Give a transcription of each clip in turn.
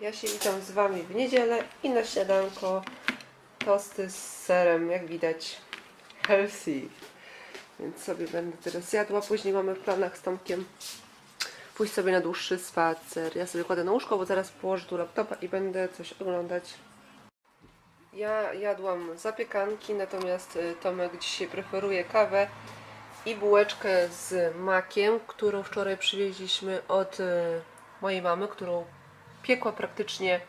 Ja się witam z Wami w niedzielę i na śniadanko tosty z serem, jak widać healthy. Więc sobie będę teraz jadła. Później mamy w planach z Tomkiem pójść sobie na dłuższy spacer. Ja sobie kładę na łóżko, bo zaraz położę tu laptopa i będę coś oglądać. Ja jadłam zapiekanki, natomiast y, Tomek dzisiaj preferuje kawę i bułeczkę z makiem, którą wczoraj przywieźliśmy od y, mojej mamy, którą piekła praktycznie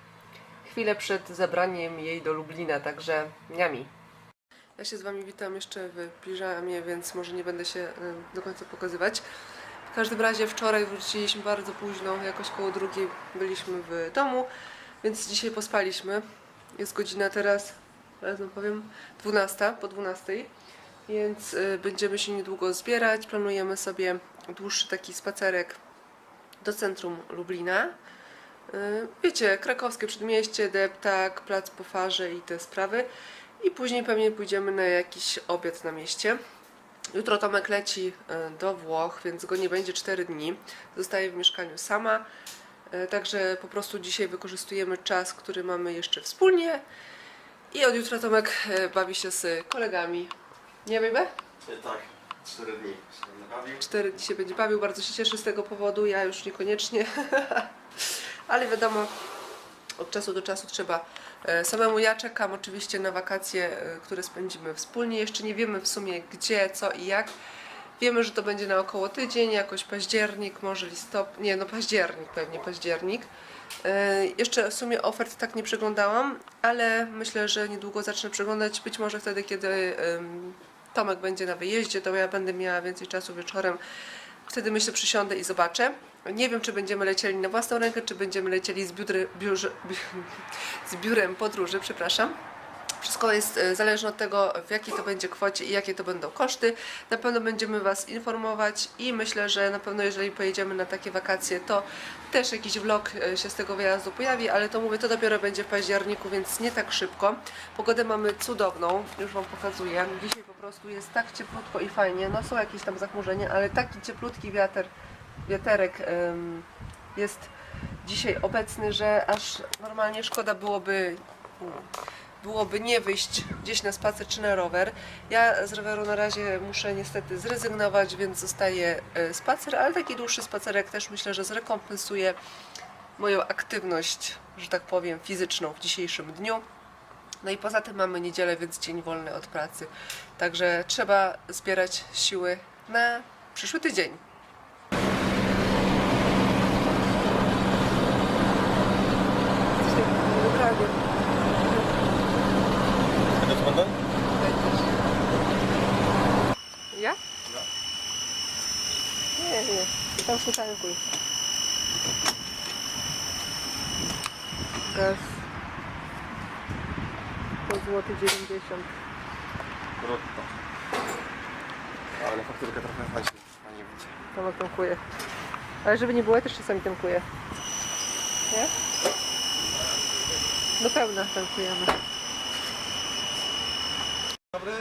chwilę przed zabraniem jej do Lublina, także niami. Ja się z Wami witam jeszcze w piżamie, więc może nie będę się y, do końca pokazywać. W każdym razie wczoraj wróciliśmy bardzo późno, jakoś koło drugiej byliśmy w domu, więc dzisiaj pospaliśmy. Jest godzina teraz, zaraz wam powiem, 12, po 12, więc y, będziemy się niedługo zbierać. Planujemy sobie dłuższy taki spacerek do centrum Lublina. Y, Wiecie, krakowskie przedmieście, deptak, plac po farze i te sprawy. I później pewnie pójdziemy na jakiś obiad na mieście. Jutro Tomek leci y, do Włoch, więc go nie będzie 4 dni. Zostaje w mieszkaniu sama. Y, Także po prostu dzisiaj wykorzystujemy czas, który mamy jeszcze wspólnie. I od jutra Tomek bawi się z kolegami. Nie baby? Tak, 4 dni się będę bawił. Cztery dni się będzie bawił, bardzo się cieszy z tego powodu, ja już niekoniecznie. Ale wiadomo, od czasu do czasu trzeba e, samemu. Ja czekam oczywiście na wakacje, e, które spędzimy wspólnie. Jeszcze nie wiemy w sumie gdzie, co i jak. Wiemy, że to będzie na około tydzień, jakoś październik, może listopad, nie no październik, pewnie październik. E, Jeszcze w sumie ofert tak nie przeglądałam, ale myślę, że niedługo zacznę przeglądać, być może wtedy, kiedy Tomek będzie na wyjeździe, to ja będę miała więcej czasu wieczorem. Wtedy myślę, przysiądę i zobaczę. Nie wiem, czy będziemy lecieli na własną rękę, czy będziemy lecieli z, biudry, biurze, z biurem podróży, przepraszam. Wszystko jest e, zależne od tego, w jakiej to będzie kwocie i jakie to będą koszty. Na pewno będziemy Was informować i myślę, że na pewno jeżeli pojedziemy na takie wakacje, to też jakiś vlog e, się z tego wyjazdu pojawi, ale to mówię, to dopiero będzie w październiku, więc nie tak szybko. Pogodę mamy cudowną, już Wam pokazuję. Dzisiaj po prostu jest tak cieplutko i fajnie. No są jakieś tam zachmurzenia, ale taki cieplutki wiatr, wiaterek jest dzisiaj obecny, że aż normalnie szkoda byłoby byłoby nie wyjść gdzieś na spacer czy na rower. Ja z roweru na razie muszę niestety zrezygnować, więc zostaje spacer, ale taki dłuższy spacerek też myślę, że zrekompensuje moją aktywność, że tak powiem, fizyczną w dzisiejszym dniu. No i poza tym mamy niedzielę, więc dzień wolny od pracy. Także trzeba zbierać siły na przyszły tydzień. Kiedy to będę? Ja? Nie, nie. Się tankuj. Gaz. Po złoty 90. Brutto. Ale fakturkę trochę fajnie, fajnie widzę. Tam tankuje. Ale żeby nie było, ja też czasami tankuję. Nie? Do pełna tankujemy. Dobry.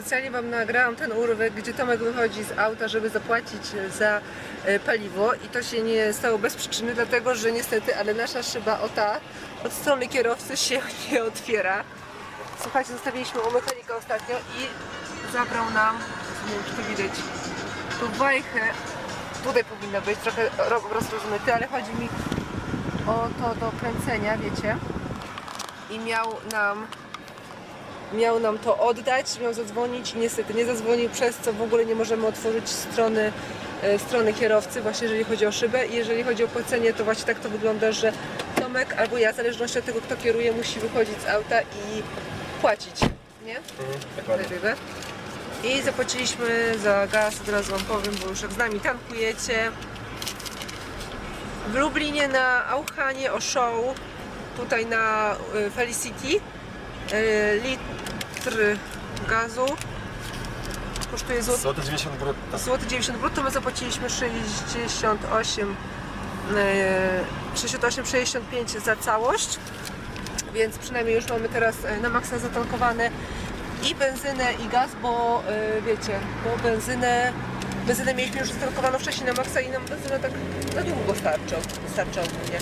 Specjalnie Wam nagrałam ten urywek, gdzie Tomek wychodzi z auta, żeby zapłacić za e, paliwo i to się nie stało bez przyczyny, dlatego że niestety, ale nasza szyba o ta od strony kierowcy się nie otwiera. Słuchajcie, zostawiliśmy u mechanika ostatnio i zabrał nam, nie wiem czy to widać, wajchę, tutaj powinna być, trochę ro- rozrozmyty, ale chodzi mi o to do kręcenia, wiecie. I miał nam miał nam to oddać, miał zadzwonić i niestety nie zadzwonił, przez co w ogóle nie możemy otworzyć strony, e, strony kierowcy, właśnie jeżeli chodzi o szybę i jeżeli chodzi o płacenie, to właśnie tak to wygląda, że Tomek albo ja, w zależności od tego kto kieruje, musi wychodzić z auta i płacić, nie? Dokładnie. Rybę. I zapłaciliśmy za gaz, od razu Wam powiem, bo już jak z nami tankujecie. W Lublinie na Auchanie o show, tutaj na y, Felicity, litr gazu kosztuje złoty, Złoty 90 brutto. złoty 90 brutto, my zapłaciliśmy 68 e, 68,65 za całość, więc przynajmniej już mamy teraz e, na maksa zatankowane i benzynę i gaz, bo wiecie, bo benzynę Benzynę mieliśmy już zatankowaną wcześniej na maksa i nam benzyna tak na długo starczy, starczy ogólnie.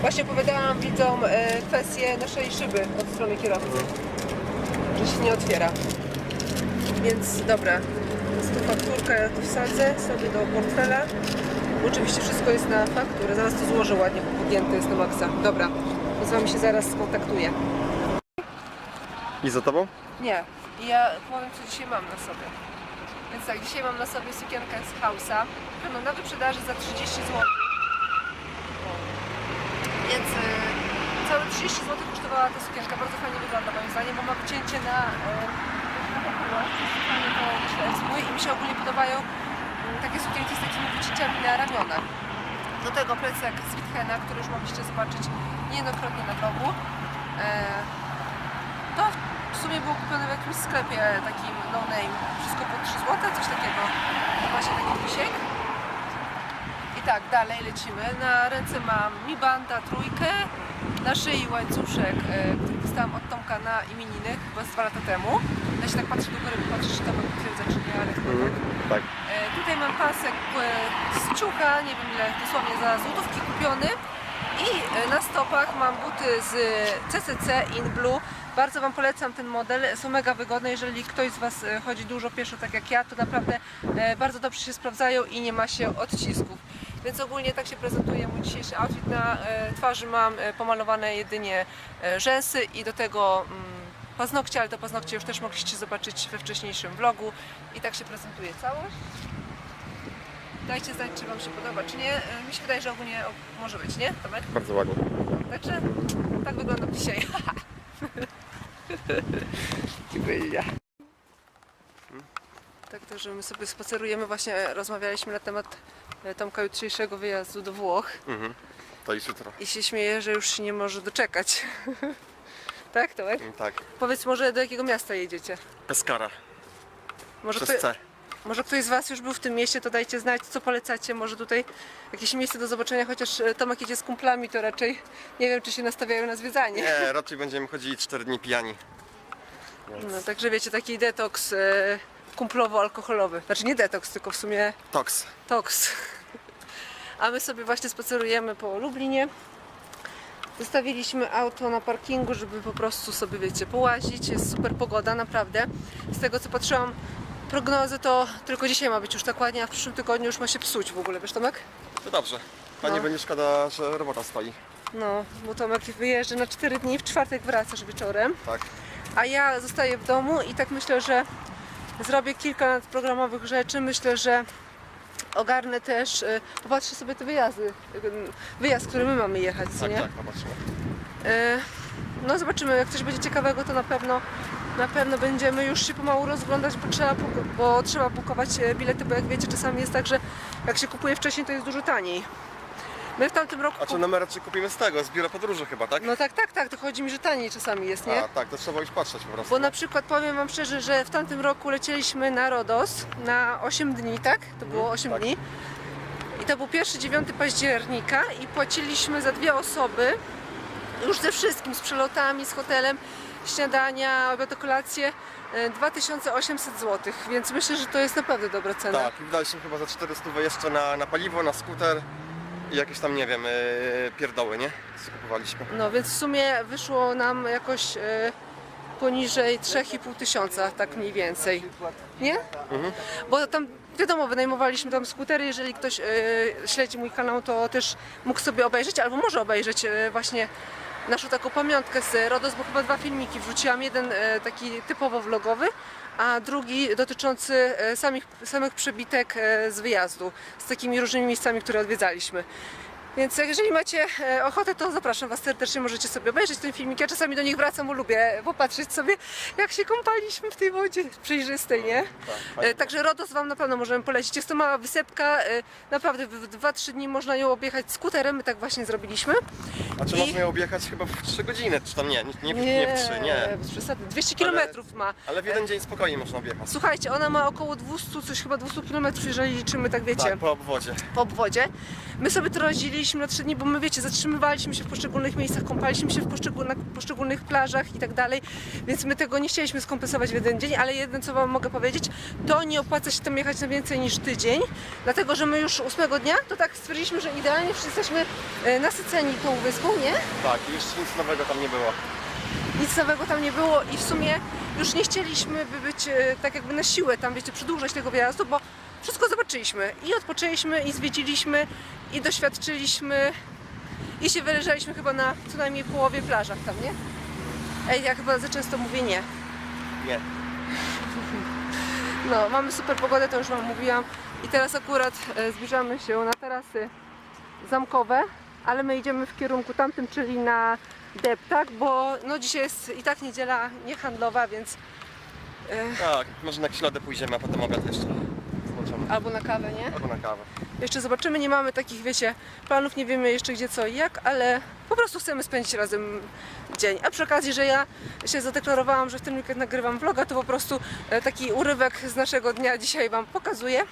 Właśnie opowiadałam widzom e, kwestię naszej szyby od strony kierowcy, że się nie otwiera. Więc dobra, jest tu fakturka, ja to wsadzę sobie do portfela. Oczywiście wszystko jest na fakturę, zaraz to złożę ładnie, bo pogięte jest na maksa. Dobra, to z Wami się zaraz skontaktuję. I za tobą? Nie, ja powiem co dzisiaj mam na sobie. Więc tak, dzisiaj mam na sobie sukienkę z Hausa, którą na wyprzedaży za 30 zł. Więc y, całe 30 zł kosztowała ta sukienka, bardzo fajnie wygląda moim zdaniem, bo ma wycięcie na y, ekspój i mi się ogólnie podobają mm, takie sukienki z takimi wycięciami na ramionach. Do tego plecak z Witchena, który już mogliście zobaczyć niejednokrotnie na blogu. E, to w sumie było kupione w jakimś sklepie takim no name, wszystko po 3 zł, coś takiego. Właśnie taki wisiek. I tak, dalej lecimy. Na ręce mam Mi Banda trójkę, na szyi łańcuszek, e, który dostałam od Tomka na imieniny, chyba z dwa lata temu. Ja się tak patrzę do góry, patrzę, czy Tomek potwierdza, czy nie, ale chyba tak. Tak. E, Tutaj mam pasek e, z ciucha, nie wiem ile, dosłownie za złotówki kupiony. I na stopach mam buty z CCC In Blue. Bardzo Wam polecam ten model, są mega wygodne. Jeżeli ktoś z Was e, chodzi dużo pieszo, tak jak ja, to naprawdę e, bardzo dobrze się sprawdzają i nie ma się odcisków. Więc ogólnie tak się prezentuje mój dzisiejszy outfit. Na e, twarzy mam pomalowane jedynie rzęsy i do tego mm, paznokcie, ale te paznokcie już też mogliście zobaczyć we wcześniejszym vlogu. I tak się prezentuje całość. Dajcie znać, czy Wam się podoba, czy nie. Mi się wydaje, że ogólnie może być, nie? Tomek? Bardzo ładnie. Także tak wyglądam dzisiaj. Tak, to, że my sobie spacerujemy, właśnie rozmawialiśmy na temat e, Tomka jutrzejszego wyjazdu do Włoch Mhm. To już jutro. i się śmieje, że już się nie może doczekać. tak, Tomek? Tak. Powiedz może do jakiego miasta jedziecie? Pescara. Może, Przez kto, C. może ktoś z Was już był w tym mieście, to dajcie znać, co polecacie. Może tutaj jakieś miejsce do zobaczenia, chociaż e, Tomek jedzie z kumplami, to raczej nie wiem, czy się nastawiają na zwiedzanie. Nie, raczej będziemy chodzili 4 dni pijani. No, także wiecie, taki detoks e, kumplowo-alkoholowy. Znaczy nie detoks, tylko w sumie Toks. toks. A my sobie właśnie spacerujemy po Lublinie. Zostawiliśmy auto na parkingu, żeby po prostu sobie, wiecie, połazić. Jest super pogoda, naprawdę. Z tego co patrzyłam, prognozy to tylko dzisiaj ma być już tak ładnie, a w przyszłym tygodniu już ma się psuć w ogóle, wiesz Tomek? To dobrze. Pani No. będzie szkoda, że robota stoi. No, bo Tomek wyjeżdża na 4 dni, w czwartek wracasz wieczorem. Tak. A ja zostaję w domu i tak myślę, że zrobię kilka nadprogramowych rzeczy. Myślę, że ogarnę też, y, popatrzę sobie te wyjazdy, y, wyjazd, który my mamy jechać, co Tak, nie? tak, popatrzmy. Y, No zobaczymy, jak coś będzie ciekawego, to na pewno na pewno będziemy już się pomału rozglądać, bo trzeba, bo trzeba bukować e, bilety, bo jak wiecie, czasami jest tak, że jak się kupuje wcześniej, to jest dużo taniej. My w tamtym roku... A czy numer raczej kupimy z tego, z biura podróży chyba, tak? No tak, tak, tak, to chodzi mi, że taniej czasami jest, nie? A, tak, to trzeba już patrzeć po prostu. Bo na przykład powiem Wam szczerze, że w tamtym roku lecieliśmy na Rodos na 8 dni, tak? To było 8 tak. dni. I to był 1-9 października i płaciliśmy za dwie osoby już ze wszystkim, z przelotami, z hotelem, śniadania, obiad, kolację e, 2800 zł, więc myślę, że to jest naprawdę dobra cena. Tak, i wydaliśmy chyba za 400 jeszcze na, na paliwo, na skuter i jakieś tam, nie wiem, yy, pierdoły, nie? Skupowaliśmy. No więc w sumie wyszło nam jakoś e, poniżej 3,5 tysiąca, tak mniej więcej. Nie? Bo tam wiadomo, wynajmowaliśmy tam skutery, jeżeli ktoś e, śledzi mój kanał, to też mógł sobie obejrzeć, albo może obejrzeć e, właśnie naszą taką pamiątkę z Rodos, bo chyba dwa filmiki wrzuciłam. Jeden e, taki typowo vlogowy, a drugi dotyczący e, samych, samych przebitek e, z wyjazdu, z takimi różnymi miejscami, które odwiedzaliśmy. Więc jeżeli macie e, ochotę, to zapraszam Was serdecznie, możecie sobie obejrzeć ten filmik. Ja czasami do nich wracam, bo lubię popatrzeć sobie, jak się kąpaliśmy w tej wodzie przejrzystej, nie? Tak, E, Także Rodos Wam na pewno możemy polecić. Jest to mała wysepka, e, naprawdę w 2-3 dni można ją objechać skuterem, my tak właśnie zrobiliśmy. A czy I- można ją objechać chyba w 3 godziny, czy tam nie, nie, nie, w- nie w 3, nie. bez przesady. 200 Ale- km ma. Ale w jeden dzień spokojnie można objechać. Słuchajcie, ona ma około 200, coś chyba 200 km, jeżeli liczymy, tak wiecie, Tak, po obwodzie. po obwodzie. My sobie to rodzili spędziliśmy na trzy dni, bo my wiecie, zatrzymywaliśmy się w poszczególnych miejscach, kąpaliśmy się w poszczegól- na poszczególnych plażach i tak dalej, więc my tego nie chcieliśmy skompensować w jeden dzień, ale jedno co Wam mogę powiedzieć, to nie opłaca się tam jechać na więcej niż tydzień, dlatego że my już ósmego dnia to tak stwierdziliśmy, że idealnie wszyscy jesteśmy e, nasyceni tą wyspą, nie? Tak, i już nic nowego tam nie było. nic nowego tam nie było i w sumie już nie chcieliśmy by być e, tak jakby na siłę tam, wiecie, przedłużać tego wyjazdu, bo wszystko zobaczyliśmy i odpoczęliśmy i zwiedziliśmy i doświadczyliśmy i się wyleżaliśmy chyba na co najmniej połowie plażach tam, nie? Ej, ja chyba za często mówię nie. Nie. No, mamy super pogodę, to już Wam mówiłam i teraz akurat e, zbliżamy się na tarasy zamkowe, ale my idziemy w kierunku tamtym, czyli na deptak, bo no dzisiaj jest i tak niedziela niehandlowa, więc e, Tak, może na lody pójdziemy, a potem obiad jeszcze. Albo na kawę, nie? Albo na kawę. Jeszcze zobaczymy, nie mamy takich, wiecie, planów, nie wiemy jeszcze gdzie, co i jak, ale po prostu chcemy spędzić razem dzień. A przy okazji, że ja się zadeklarowałam, że w ten weekend nagrywam vloga, to po prostu e, taki urywek z naszego dnia dzisiaj Wam pokazuję.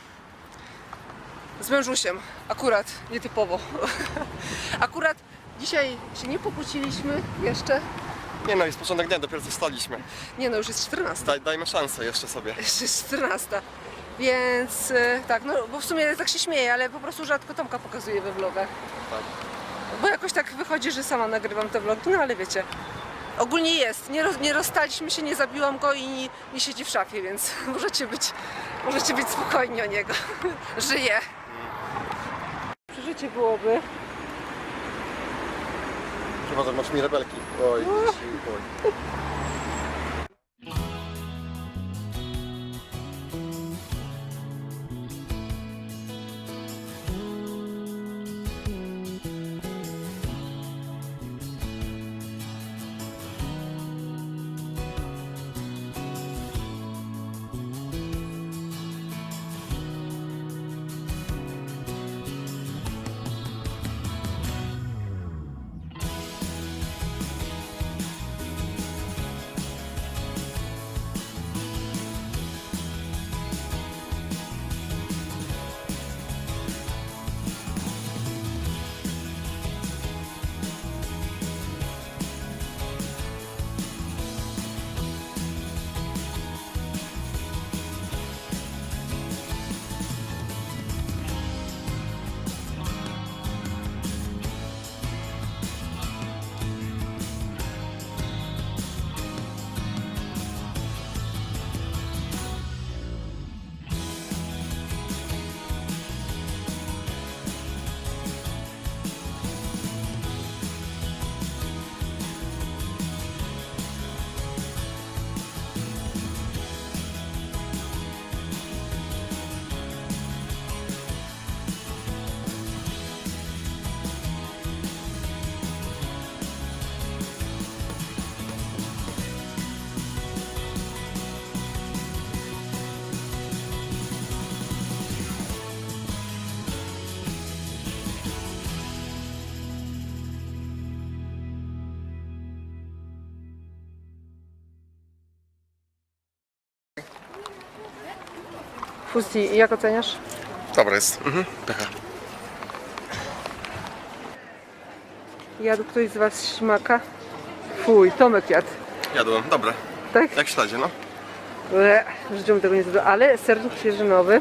Z mężusiem, akurat, nietypowo. akurat dzisiaj się nie pokłóciliśmy jeszcze. Nie no, jest początek dnia, dopiero co wstaliśmy. Nie no, już jest 14. Daj, dajmy szansę jeszcze sobie. Jeszcze jest 14. Więc e, tak, no bo w sumie tak się śmieję, ale po prostu rzadko Tomka pokazuję we vlogach. Tak. Bo jakoś tak wychodzi, że sama nagrywam te vlogi, no ale wiecie. Ogólnie jest. Nie, roz, nie rozstaliśmy się, nie zabiłam go i nie, nie siedzi w szafie, więc możecie być, możecie być spokojni o niego. Żyje. Przeżycie byłoby. Chyba, masz mi rebelki. Oj, oj. Fusti, jak oceniasz? Dobra jest. Mhm. Pycha. Jadł ktoś z Was śmaka? Fuj, Tomek jadł. Jadłem, dobre. Tak? Jak w śledzie, no. Ble, w życiu bym tego nie zrobiła, ale sernik świeżynowy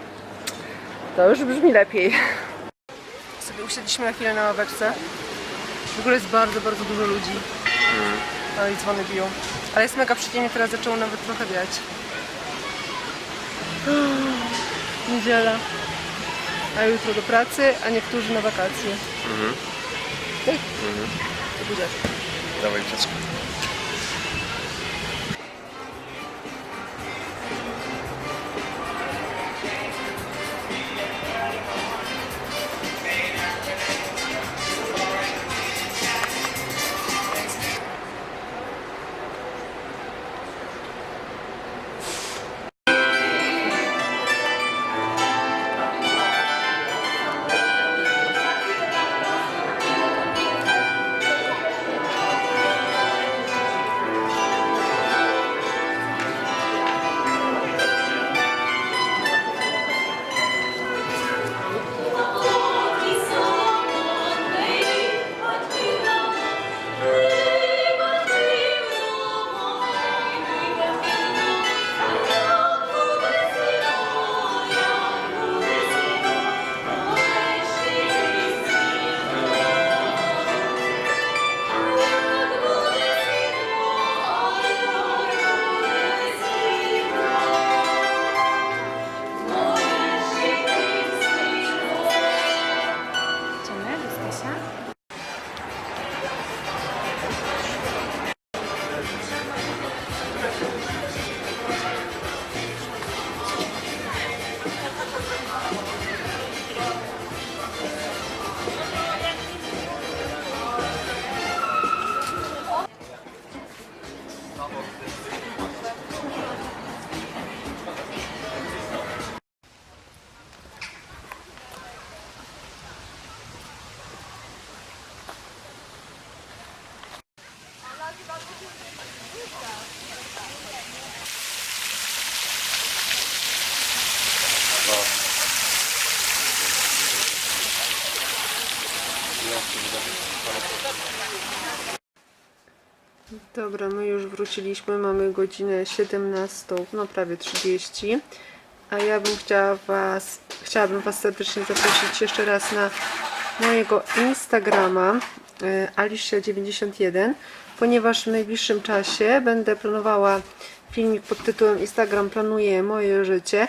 to już brzmi lepiej. Sobie usiedliśmy na chwilę na ławeczce. W ogóle jest bardzo, bardzo dużo ludzi. No i dzwony biją. Ale jest mega przyjemnie, teraz zaczęło nawet trochę wiać. Niedziela. A jutro do pracy, a niektórzy na wakacje. Mhm. Tak? To buziaczek. Dawaj cieczkę. Dobra, my już wróciliśmy, mamy godzinę 17, no prawie 30. A ja bym chciała was, chciałabym Was serdecznie zaprosić jeszcze raz na mojego Instagrama y, Alicia91, ponieważ w najbliższym czasie będę planowała filmik pod tytułem Instagram planuje moje życie. y,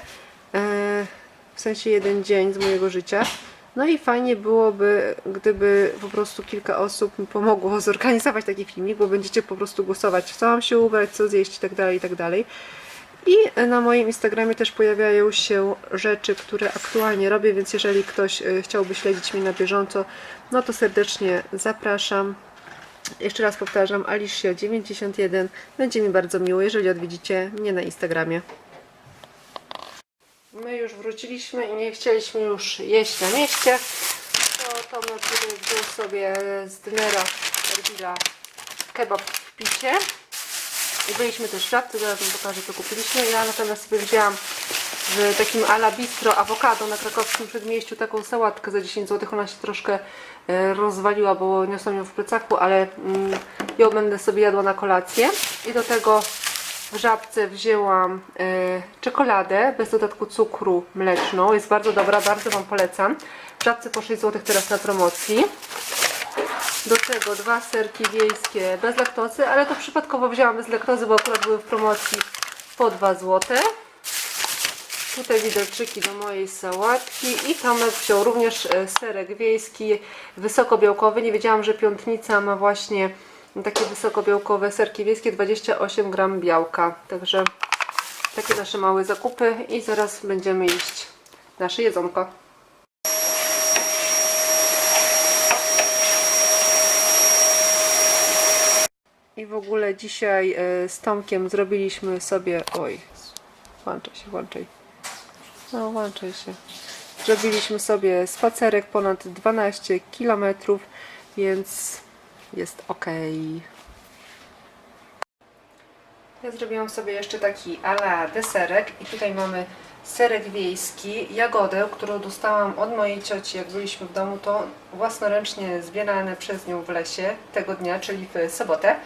W sensie jeden dzień z mojego życia. No i fajnie byłoby, gdyby po prostu kilka osób mi pomogło zorganizować taki filmik, bo będziecie po prostu głosować, co mam się ubrać, co zjeść i tak dalej, i tak. I na moim Instagramie też pojawiają się rzeczy, które aktualnie robię, więc jeżeli ktoś y, chciałby śledzić mnie na bieżąco, no to serdecznie zapraszam. Jeszcze raz powtarzam, Alicia91. Będzie mi bardzo miło, jeżeli odwiedzicie mnie na Instagramie. My już wróciliśmy i nie chcieliśmy już jeść na mieście. To Tomek wziął sobie z dynera Erbila kebab w picie. I byliśmy też w szafce, zaraz wam pokażę co kupiliśmy. Ja natomiast sobie wzięłam w takim ala bistro awokado na krakowskim przedmieściu taką sałatkę za 10 zł. Ona się troszkę e, rozwaliła, bo niosłam ją w plecaku, ale mm, ją będę sobie jadła na kolację. I do tego w żabce wzięłam e, czekoladę bez dodatku cukru mleczną. Jest bardzo dobra, bardzo Wam polecam. W żabce po 6 zł teraz na promocji. Do tego dwa serki wiejskie bez laktozy, ale to przypadkowo wzięłam bez laktozy, bo akurat były w promocji po 2 zł. Tutaj widelczyki do mojej sałatki i Tomek wziął również e, serek wiejski wysokobiałkowy. Nie wiedziałam, że piątnica ma właśnie takie wysokobiałkowe serki wiejskie, 28 gram białka. Także takie nasze małe zakupy i zaraz będziemy jeść nasze jedzonko. I w ogóle dzisiaj e, z Tomkiem zrobiliśmy sobie. Oj, włączaj się, włączaj. No, włączaj się. Zrobiliśmy sobie spacerek ponad 12 km, więc jest ok. Ja zrobiłam sobie jeszcze taki ala deserek i tutaj mamy serek wiejski, jagodę, którą dostałam od mojej cioci, jak byliśmy w domu, to własnoręcznie zbierane przez nią w lesie tego dnia, czyli w sobotę.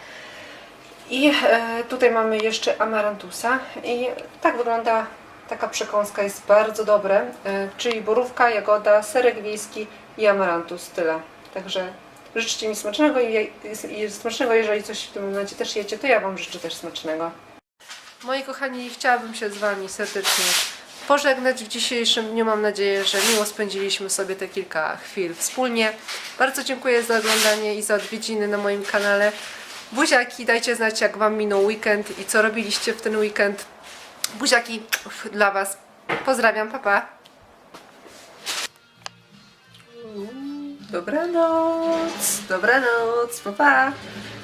I e, tutaj mamy jeszcze amarantusa i tak wygląda taka przekąska, jest bardzo dobre, e, czyli borówka, jagoda, serek wiejski i amarantus, tyle. Także życzcie mi smacznego i, i, i smacznego, jeżeli coś w tym momencie też jecie, to ja Wam życzę też smacznego. Moi kochani, chciałabym się z Wami serdecznie pożegnać w dzisiejszym dniu. Mam nadzieję, że miło spędziliśmy sobie te kilka chwil wspólnie. Bardzo dziękuję za oglądanie i za odwiedziny na moim kanale. Buziaki, dajcie znać jak Wam minął weekend i co robiliście w ten weekend. Buziaki dla Was. Pozdrawiam, papa. Dobranoc, dobranoc, papa. Pa.